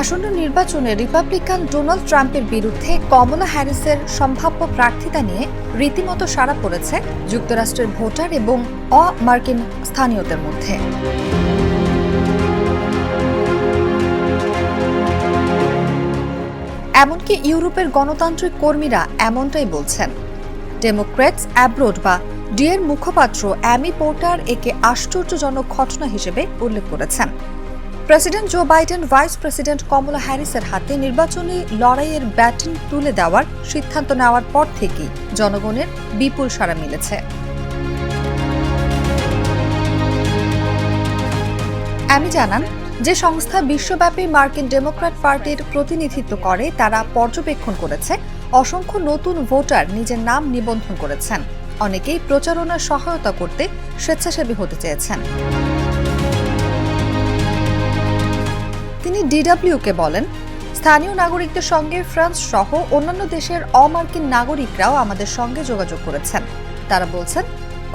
আসন্ন নির্বাচনে Republican Donald ট্রাম্পের বিরুদ্ধে কমলা হ্যারিসের সম্ভাব্য প্রার্থিতা নিয়ে রীতিমতো সাড়া পড়েছে যুক্তরাষ্ট্রের ভোটার এবং অমার্কিন স্থানীয়দের মধ্যে। এমনকি ইউরোপের গণতান্ত্রিক কর্মীরা এমনটাই বলছেন। ডেমোক্র্যাটস অ্যাব্রোড বা ডিয়ের মুখপাত্র অ্যামি পোর্টার একে আশ্চর্যজনক ঘটনা হিসেবে উল্লেখ করেছেন। President Joe Biden, vice president Kamala হ্যারিসের হাতে নির্বাচনী লড়াইয়ের ব্যাটন তুলে দেওয়ার সিদ্ধান্ত নেওয়ার পর থেকেই জনগণের বিপুল সাড়া মিলেছে। আমি জানান, যে সংস্থা বিশ্বব্যাপী মার্কিন ডেমোক্র্যাট পার্টির প্রতিনিধিত্ব করে, তারা পর্যবেক্ষণ করেছে, অসংখ্য নতুন ভোটার নিজের নাম নিবন্ধন করেছেন। অনেকেই প্রচারণার সহায়তা করতে স্বেচ্ছাসেবী হতে চেয়েছেন। ডিডব্লিউকে বলেন, স্থানীয় নাগরিকদের সঙ্গে ফ্রান্স সহ অন্যান্য দেশের অমার্কিন নাগরিকরাও আমাদের সঙ্গে যোগাযোগ করেছেন। তারা বলছেন,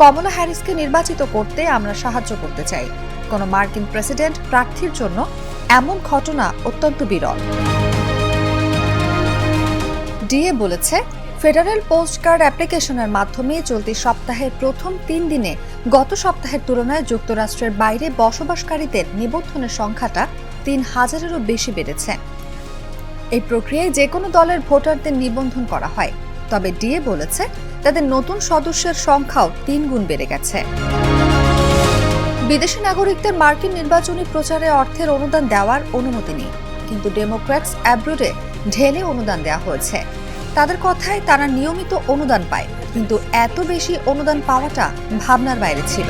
কমলা হ্যারিসকে নির্বাচিত করতে আমরা সাহায্য করতে চাই। কোনো মার্কিন প্রেসিডেন্ট প্রার্থীর জন্য এমন ঘটনা অত্যন্ত বিরল। ডিএ বলেছে, ফেডারেল পোস্ট কার্ড অ্যাপ্লিকেশনের মাধ্যমে চলতি সপ্তাহের প্রথম তিন দিনে গত সপ্তাহের তুলনায় যুক্তরাষ্ট্রের বাইরে বসবাসকারীদের নিবন্ধনের সংখ্যাটা তিন হাজারেরও বেশি বেড়েছে। এই প্রক্রিয়ায় যে কোনো দলের ভোটারদের নিবন্ধন করা হয়। তবে ডিএ বলেছে, তাদের নতুন সদস্যের সংখ্যাও তিন গুণ বেড়ে গেছে। বিদেশি নাগরিকদের মার্কিন নির্বাচনী প্রচারে অর্থের অনুদান দেওয়ার অনুমতি নেই। কিন্তু ডেমোক্র্যাটস অ্যাব্রোডে ঢেলে অনুদান দেওয়া হয়েছে। তাদের কথায় তারা নিয়মিত অনুদান পায়, কিন্তু এত বেশি অনুদান পাওয়াটা ভাবনার বাইরে ছিল।